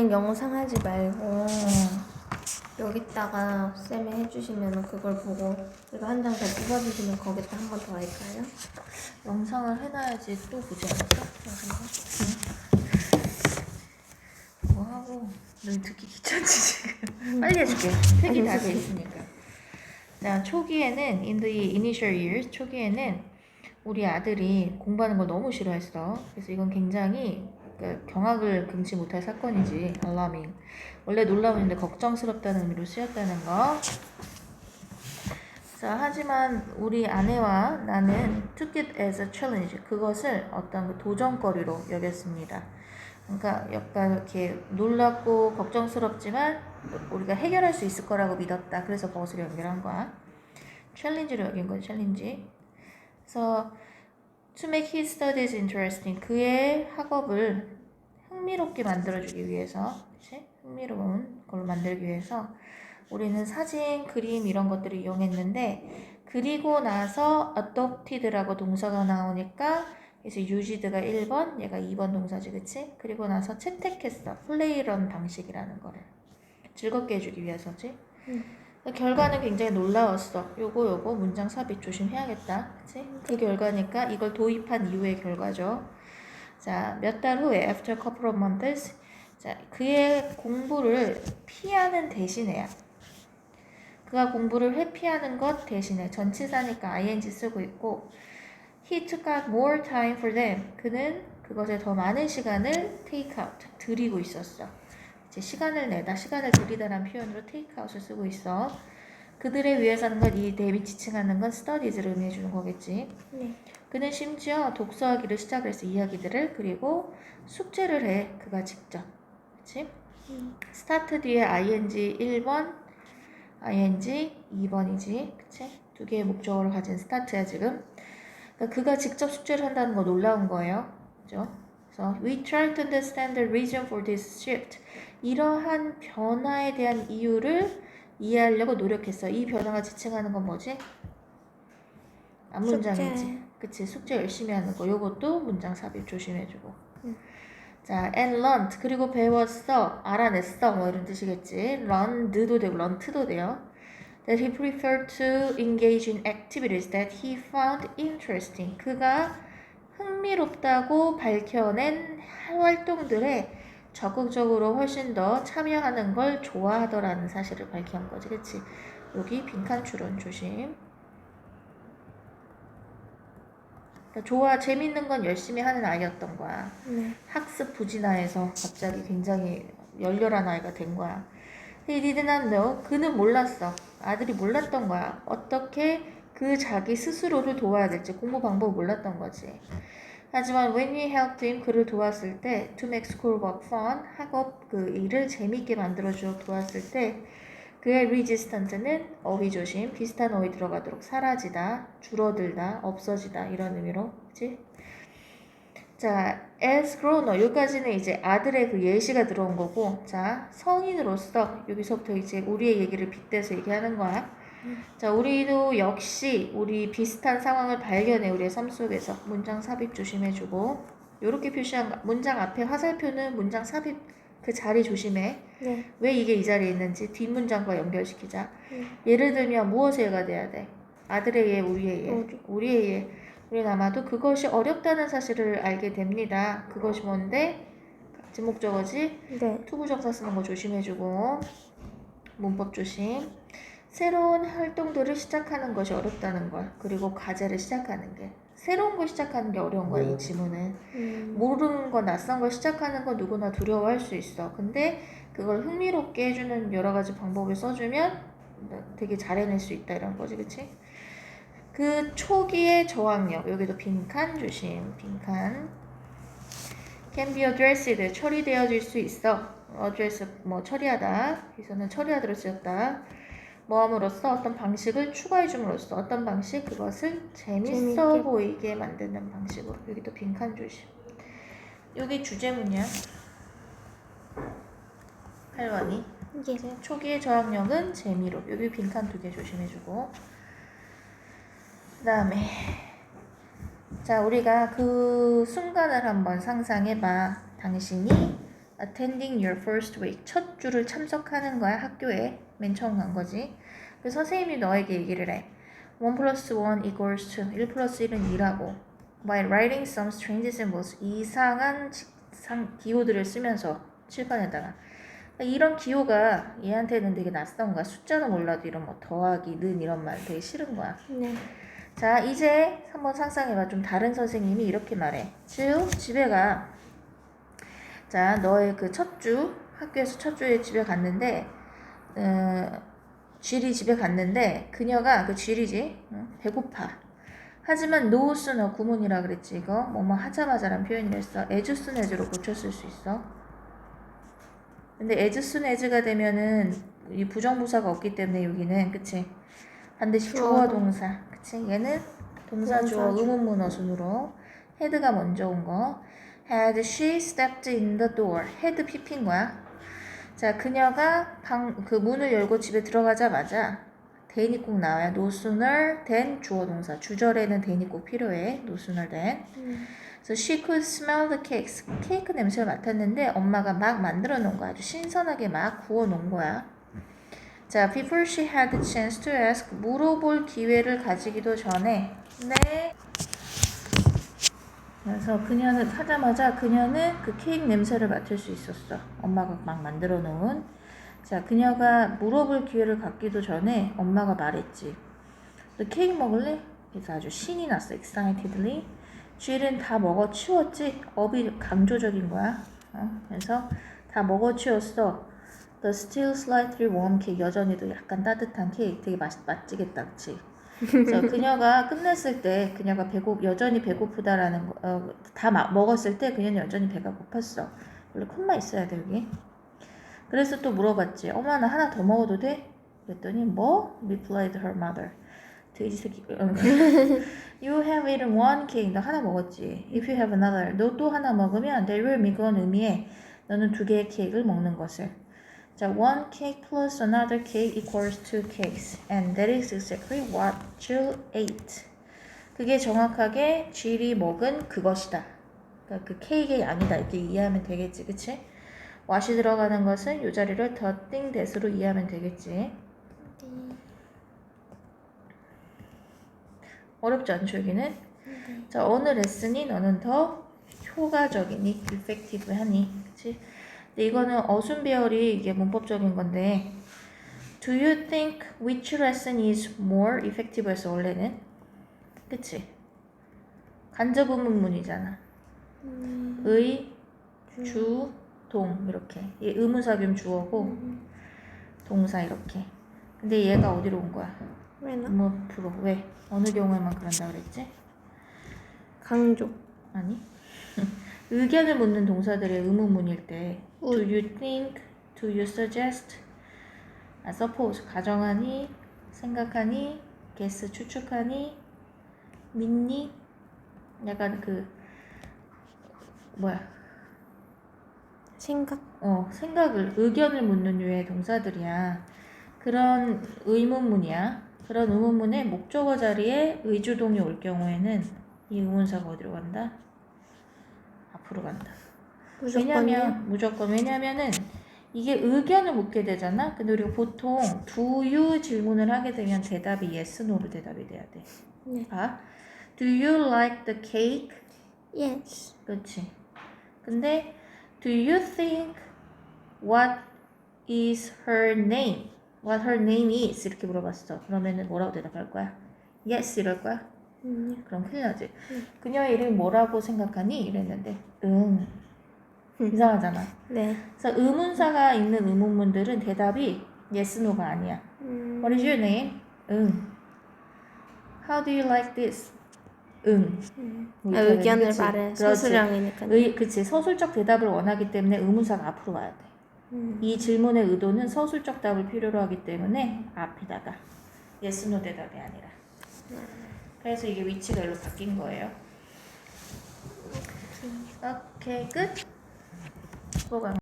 그냥 영어 상하지 말고 여기다가 쌤이 해주시면 그걸 보고 이거 한 장 더 뽑아주시면 거기다 한 번 더 할까요? 영상을 해놔야지 또 보지 않을까? 뭐 하고? 늘 듣기 귀찮지 지금. 빨리 해줄게. 색이 다 돼 있으니까. 자 초기에는 in the initial years 초기에는 우리 아들이 공부하는 걸 너무 싫어했어. 그래서 이건 굉장히 그 경악을 금치 못할 사건이지 alarming 원래 놀라운데 걱정스럽다는 의미로 쓰였다는 거 자, 하지만 우리 아내와 나는 took it as a challenge. 그것을 어떤 그 도전거리로 여겼습니다. 그러니까 약간 이렇게 놀랍고 걱정스럽지만 우리가 해결할 수 있을 거라고 믿었다. 그래서 그것을 연결한 거야. 챌린지로 여긴 건 챌린지. 그래서 to make his studies interesting. 그의 학업을 흥미롭게 만들어주기 위해서, 그치? 흥미로운 걸로 만들기 위해서 우리는 사진, 그림 이런 것들을 이용했는데 그리고 나서 adopted라고 동사가 나오니까 그래서 used가 1번, 얘가 2번 동사지, 그치? 그리고 나서 채택했어. 플레이런 방식이라는 거를. 즐겁게 해주기 위해서지. 결과는 굉장히 놀라웠어. 요거 요거 문장 삽입 조심해야겠다. 그치? 그 결과니까 이걸 도입한 이후의 결과죠. 자, 몇 달 후에 after couple of months 자, 그의 공부를 피하는 대신에야. 그가 공부를 회피하는 것 대신에 전치사니까 ing 쓰고 있고 he took out more time for them. 그는 그것에 더 많은 시간을 take out, 들이고 있었어. 이제 시간을 내다, 시간을 들이다라는 표현으로 take out을 쓰고 있어. 그들에 위해서는 건 이 대비 지칭하는 건 studies를 의미해 주는 거겠지. 네. 그는 심지어 독서하기를 했어, 이야기들을. 그리고 숙제를 해, 그가 직접. 음. 스타트 뒤에 ing 1번, ing 2번이지. 그치? 두 개의 목적어를 가진 스타트야, 지금. 그러니까 그가 직접 숙제를 한다는 거 놀라운 거예요. 그죠? 그래서 we try to understand the reason for this shift. 이러한 변화에 대한 이유를 이해하려고 노력했어. 이 변화가 지칭하는 건 뭐지? 앞 문장이지. 숙제. 그치? 숙제 열심히 하는 거. 요것도 문장 삽입 조심해주고. 음. 자, and learned. 그리고 배웠어. 알아냈어. 뭐 이런 뜻이겠지. learned도 되고, learnt도 돼요. That he preferred to engage in activities that he found interesting. 그가 흥미롭다고 밝혀낸 활동들에 적극적으로 훨씬 더 참여하는 걸 좋아하더라는 사실을 밝힌 거지, 그치? 여기 빈칸 추론 조심. 그러니까 좋아, 재밌는 건 열심히 하는 아이였던 거야. 네. 학습 부진화해서 갑자기 굉장히 열렬한 아이가 된 거야. He did not know. 그는 몰랐어. 아들이 몰랐던 거야. 어떻게 그 자기 스스로를 도와야 될지 공부 방법을 몰랐던 거지. 하지만 when we helped him 그를 도왔을 때 to make schoolwork fun 학업 그 일을 재밌게 만들어 주어 도왔을 때 그의 resistant는 어휘 조심 비슷한 어휘 들어가도록 사라지다 줄어들다 없어지다 이런 의미로 그치? 자, as grown 여기까지는 이제 아들의 그 예시가 들어온 거고 자 성인으로서 여기서부터 이제 우리의 얘기를 빗대서 얘기하는 거야. 자, 우리도 역시 우리 비슷한 상황을 발견해 우리의 삶 속에서 문장 삽입 조심해주고 이렇게 표시한 거- 문장 앞에 화살표는 문장 삽입 그 자리 조심해. 네. 왜 이게 이 자리에 있는지 뒷문장과 연결시키자. 음. 예를 들면 무엇의 예가 돼야 돼? 아들의 예, 우리의 예. 우리. 우리의 예. 우리는 아마도 그것이 어렵다는 사실을 알게 됩니다. 그것이 뭔데? 지목적어지? 네. 투부정사 쓰는 거 조심해주고 문법 조심. 새로운 활동들을 시작하는 것이 어렵다는 걸. 그리고 과제를 시작하는 게. 새로운 걸 시작하는 게 어려운 거야, 이 지문은. 음. 모르는 거, 낯선 걸 시작하는 건 누구나 두려워할 수 있어. 근데 그걸 흥미롭게 해주는 여러 가지 방법을 써주면 되게 잘 해낼 수 있다 이런 거지, 그치? 그 초기의 저항력, 여기도 빈칸 조심, 빈칸. can be addressed, 처리되어질 수 있어. address, 뭐 처리하다. 여기서는 처리하도록 쓰였다. 뭐함으로써 어떤 방식을 추가해 줌으로써 어떤 방식 그것을 재밌어 재밌게. 보이게 만드는 방식으로 여기도 빈칸 조심. 여기 주제문이야. 8번이 예. 이제 초기의 저항력은 재미로 여기 빈칸 두 개 조심해주고 그 다음에 자 우리가 그 순간을 한번 상상해봐 당신이 attending your first week. 첫 주를 참석하는 거야, 학교에. 맨 처음 간 거지. 그래서 선생님이 너에게 얘기를 해. 1 plus 1 equals 2. 1 플러스 1은 2라고. By writing some strange symbols. 이상한 상, 기호들을 쓰면서 칠판에다가. 그러니까 이런 기호가 얘한테는 되게 낯선 거야. 숫자는 몰라도 이런 뭐 더하기, 는 이런 말 되게 싫은 거야. 네. 자, 이제 한번 상상해봐. 좀 다른 선생님이 이렇게 말해. 주, 집에 가. 자, 너의 그 첫 주, 학교에서 첫 주에 집에 갔는데, 어, 쥐리 집에 갔는데, 그녀가, 그 쥐리지, 응? 배고파. 하지만 sooner 구문이라 그랬지, 이거. 뭐뭐 하자마자란 표현이랬어. as로 고쳤을 수 있어. 근데 as가 되면은, 이 부정부사가 없기 때문에 여기는, 그치? 반드시 주어 동사. 그치? 얘는 동사 주어 동사 주- 의문문 어 순으로 헤드가 먼저 온 거. Had she stepped in the door? 헤드 피핀 거야. 자, 그녀가 방, 그 문을 열고 집에 들어가자마자 then이 꼭 나와요. Sooner than 주어 동사. 주절에는 then이 꼭 필요해. Sooner than. 음. 그래서 she could smell the cakes. 케이크 냄새를 맡았는데 엄마가 막 만들어 놓은 거야. 아주 신선하게 막 구워 놓은 거야. 자, before she had the chance to ask, 물어볼 기회를 가지기도 전에, 네. 그래서 그녀는 하자마자 그녀는 그 케이크 냄새를 맡을 수 있었어. 엄마가 막 만들어 놓은. 자, 그녀가 물어볼 기회를 갖기도 전에 엄마가 말했지. 너 케이크 먹을래? 그래서 아주 신이 났어. excitedly. 쥐는 다 먹어 치웠지? 업이 강조적인 거야. 어? 그래서 다 먹어 치웠어. The still slightly warm cake 여전히도 약간 따뜻한 케이크 되게 맛 맛지겠다, 그치? 그래서 그녀가 끝냈을 때 그녀가 배고 여전히 배고프다라는 거, 어, 다 마, 먹었을 때 그녀는 여전히 배가 고팠어. 원래 콤마 있어야 돼 여기. 그래서 또 물어봤지. 엄마 나 하나 더 먹어도 돼? 그랬더니 뭐? Replied her mother. 돼지 새끼. 어. you have eaten one cake. 너 하나 먹었지. If you have another. 너 또 하나 먹으면 that will mean 그건 의미해. 너는 두 개의 케이크를 먹는 것을. 자, one cake plus another cake equals two cakes. And that is exactly what Jill ate. 그게 정확하게 Jill이 먹은 그것이다. 그러니까 그 케이크의 양이다. 이렇게 이해하면 되겠지. 그치? what이 들어가는 것은 이 자리를 the thing that으로 이해하면 되겠지. 어렵지 않죠, 여기는? 자, 어느 레슨이 너는 더 효과적이니, effective하니, 그치? 근데 이거는 어순 배열이 이게 문법적인 건데, Do you think which lesson is more effective에서 원래는? 그치? 간접 의문문이잖아. 음. 의, 주, 동 이렇게. 얘 의문사 겸 주어고 동사 이렇게. 근데 얘가 어디로 온 거야? 왜나? 뭐 프로 왜? 어느 경우에만 그런다 그랬지? 강조. 아니 의견을 묻는 동사들의 의문문일 때 Do you think? Do you suggest? 아, suppose 가정하니? 생각하니? guess 추측하니? 믿니? 약간 그 뭐야 생각. 어, 생각을, 의견을 묻는 류의 동사들이야. 그런 의문문이야. 그런 의문문에 목적어 자리에 의주동이 올 경우에는 이 의문사가 어디로 간다? 앞으로 간다. 왜냐면, 무조건. 왜냐면은 이게 의견을 묻게 되잖아? 근데 우리가 보통 you 질문을 하게 되면 대답이 yes, no로 대답이 돼야 돼. 네. 봐. Do you like the cake? Yes. 그렇지. 근데 do you think what is her name? What her name is 이렇게 물어봤어. 그러면은 뭐라고 대답할 거야? Yes 이럴 거야? 음. 그럼 큰일 나지. 그녀의 이름이 뭐라고 생각하니? 이랬는데 응. 이상하잖아. 네. 그래서 의문사가 있는 의문문들은 대답이 yes, no가 아니야. 음. What is your name? 응. How do you like this? 응. 음. 뭐 아, 의견을 그치? 말해. 서술형이니까. 의, 그치 서술적 대답을 원하기 때문에 의문사가 앞으로 와야 돼. 음. 이 질문의 의도는 서술적 답을 필요로 하기 때문에 앞에다가 yes, no 대답이 아니라. 그래서 이게 위치가 일로 바뀐 거예요. 오케이 끝. 뭐가